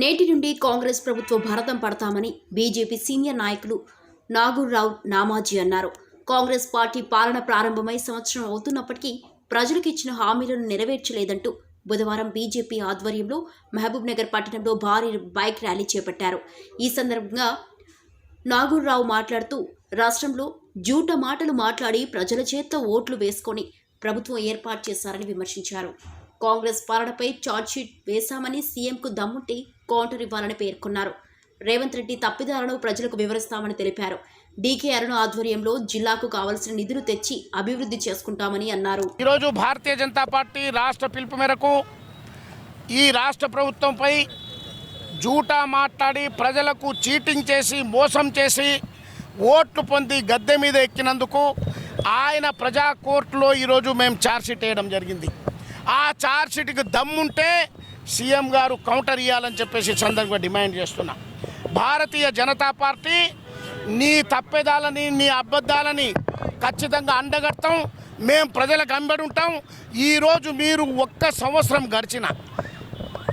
నేటి నుండి కాంగ్రెస్ ప్రభుత్వ భారతం పడతామని బీజేపీ సీనియర్ నాయకులు నాగూర్రావు నామాజీ అన్నారు. కాంగ్రెస్ పార్టీ పాలన ప్రారంభమై సంవత్సరం అవుతున్నప్పటికీ ప్రజలకు ఇచ్చిన హామీలను నెరవేర్చలేదంటూ బుధవారం బీజేపీ ఆధ్వర్యంలో మహబూబ్నగర్ పట్టణంలో భారీ బైక్ ర్యాలీ చేపట్టారు. ఈ సందర్భంగా నాగూర్రావు మాట్లాడుతూ రాష్ట్రంలో జూట మాటలు మాట్లాడి ప్రజల చేత్తో ఓట్లు వేసుకొని ప్రభుత్వం ఏర్పాటు చేశారని విమర్శించారు. కాంగ్రెస్ పాలనపై ఛార్జ్షీట్ వేశామని సీఎంకు దమ్ముంటే కౌంటర్ ఇవ్వాలని పేర్కొన్నారు. రేవంత్ రెడ్డి తప్పిదాలను ప్రజలకు వివరిస్తామని తెలిపారు. డీకే ఆధ్వర్యంలో జిల్లాకు కావలసిన నిధులు తెచ్చి అభివృద్ధి చేసుకుంటామని అన్నారు. ఈరోజు భారతీయ జనతా పార్టీ రాష్ట్ర పిలుపు మేరకు ఈ రాష్ట్ర ప్రభుత్వంపై జూటా మాట్లాడి ప్రజలకు చీటింగ్ చేసి మోసం చేసి ఓట్లు పొంది గద్దె మీద ఎక్కినందుకు ఆయన ప్రజా కోర్టులో ఈరోజు మేము ఛార్జ్షీట్ వేయడం జరిగింది. ఆ ఛార్జ్షీట్కి దమ్ముంటే సీఎం గారు కౌంటర్ ఇవ్వాలని చెప్పేసి సందర్భంగా డిమాండ్ చేస్తున్నా. భారతీయ జనతా పార్టీ నీ తప్పెదాలని నీ అబద్ధాలని ఖచ్చితంగా అండగడతాం. మేము ప్రజలకు అంబడి ఉంటాం. ఈరోజు మీరు ఒక్క సంవత్సరం గడిచిన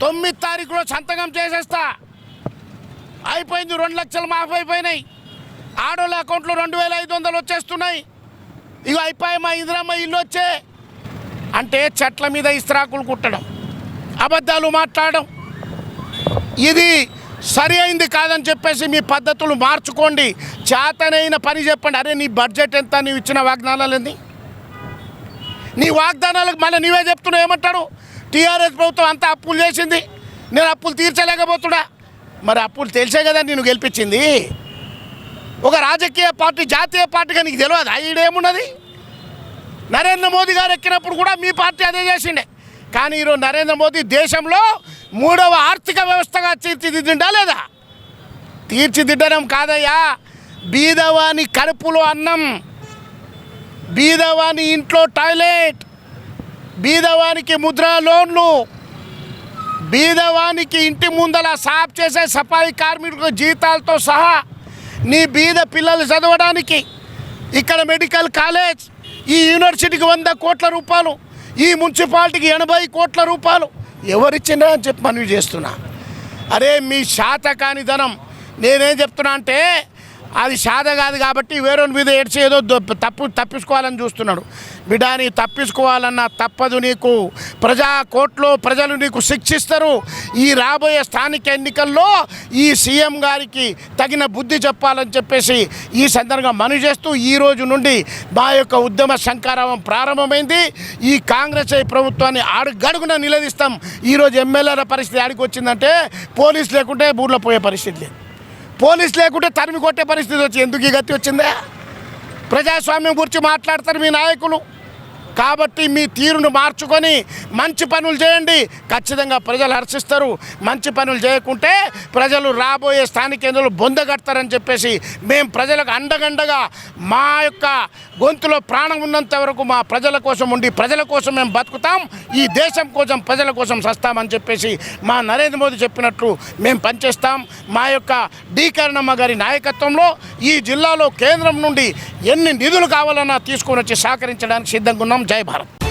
తొమ్మిది తారీఖులో సంతకం చేసేస్తా. అయిపోయింది రెండు లక్షలు మాఫ్ అయిపోయినాయి. ఆడోళ్ళ అకౌంట్లో రెండు వేల ఐదు వందలు వచ్చేస్తున్నాయి. ఇక అయిపోయి మా ఇందిరమ్మ ఇల్లు వచ్చే. అంటే చెట్ల మీద ఇస్త్రాకులు కుట్టడం అబద్ధాలు మాట్లాడడం. ఇది సరి అయింది కాదని చెప్పేసి మీ పద్ధతులు మార్చుకోండి. చేతనైన పని చెప్పండి. అరే నీ బడ్జెట్ ఎంత? నీవు ఇచ్చిన వాగ్దానాలు ఏంది నీ వాగ్దానాలకు మళ్ళీ నీవే చెప్తున్నావు ఏమంటాడు? టీఆర్ఎస్ ప్రభుత్వం అంతా అప్పులు చేసింది. నేను అప్పులు తీర్చలేకపోతున్నా. మరి అప్పులు తెలిసే కదా నేను గెలిపించింది. ఒక రాజకీయ పార్టీ జాతీయ పార్టీగా నీకు తెలియదు? ఈడేమున్నది? నరేంద్ర మోదీ గారు ఎక్కినప్పుడు కూడా మీ పార్టీ అదే చేసిండే. కానీ ఈరోజు నరేంద్ర మోదీ దేశంలో మూడవ ఆర్థిక వ్యవస్థగా తీర్చిదిద్దిండా లేదా? తీర్చిదిద్దడం కాదయ్యా. బీదవాని కడుపులో అన్నం బీదవాని ఇంట్లో టాయిలెట్ బీదవానికి ముద్ర లోన్లు బీదవానికి ఇంటి ముందల సాఫ్ చేసే సఫాయి కార్మికుల జీతాలతో సహా నీ బీద పిల్లలు చదవడానికి ఇక్కడ మెడికల్ కాలేజ్ ఈ యూనివర్సిటీకి వంద కోట్ల రూపాయలు ఈ మున్సిపాలిటీకి ఎనభై కోట్ల రూపాయలు ఎవరిచ్చినా అని చెప్పి మనవి చేస్తున్నా. అరే మీ శాతకాని ధనం నేనేం చెప్తున్నా అంటే అది సాధ కాదు కాబట్టి వేరే మీద ఏడ్చి ఏదో తప్పు తప్పించుకోవాలని చూస్తున్నాడు. బిడాని తప్పించుకోవాలన్నా తప్పదు నీకు. ప్రజా కోర్టులో ప్రజలు నీకు శిక్షిస్తారు. ఈ రాబోయే స్థానిక ఎన్నికల్లో ఈ సీఎం గారికి తగిన బుద్ధి చెప్పాలని చెప్పేసి ఈ సందర్భంగా మనవి చేస్తూ ఈ రోజు నుండి మా యొక్క ఉద్యమ శంకారావం ప్రారంభమైంది. ఈ కాంగ్రెస్ ప్రభుత్వాన్ని అడుగడుగున నిలదీస్తాం. ఈరోజు ఎమ్మెల్యేల పరిస్థితి ఆడికి వచ్చిందంటే పోలీస్ లేకుంటే ఊర్లో పోయే పరిస్థితి లేదు. పోలీస్ లేకుంటే తరిమి కొట్టే పరిస్థితి వచ్చి ఎందుకు ఈ గతి వచ్చిందే? ప్రజాస్వామ్యం గురించి మాట్లాడతారు మీ నాయకులు. కాబట్టి మీ తీరును మార్చుకొని మంచి పనులు చేయండి. ఖచ్చితంగా ప్రజలు హర్షిస్తారు. మంచి పనులు చేయకుంటే ప్రజలు రాబోయే స్థానిక కేంద్రంలో బొందగడతారని చెప్పేసి మేము ప్రజలకు అండగండగా మా యొక్క గొంతులో ప్రాణం ఉన్నంత వరకు మా ప్రజల కోసం ఉండి ప్రజల కోసం మేము బతుకుతాం. ఈ దేశం కోసం ప్రజల కోసం సస్తామని చెప్పేసి మా నరేంద్ర మోదీ చెప్పినట్లు మేము పనిచేస్తాం. మా యొక్క డి కరుణమ్మ గారి నాయకత్వంలో ఈ జిల్లాలో కేంద్రం నుండి ఎన్ని నిధులు కావాలన్నా తీసుకొని వచ్చి సహకరించడానికి సిద్ధంగా ఉన్నాం. జై భారత్.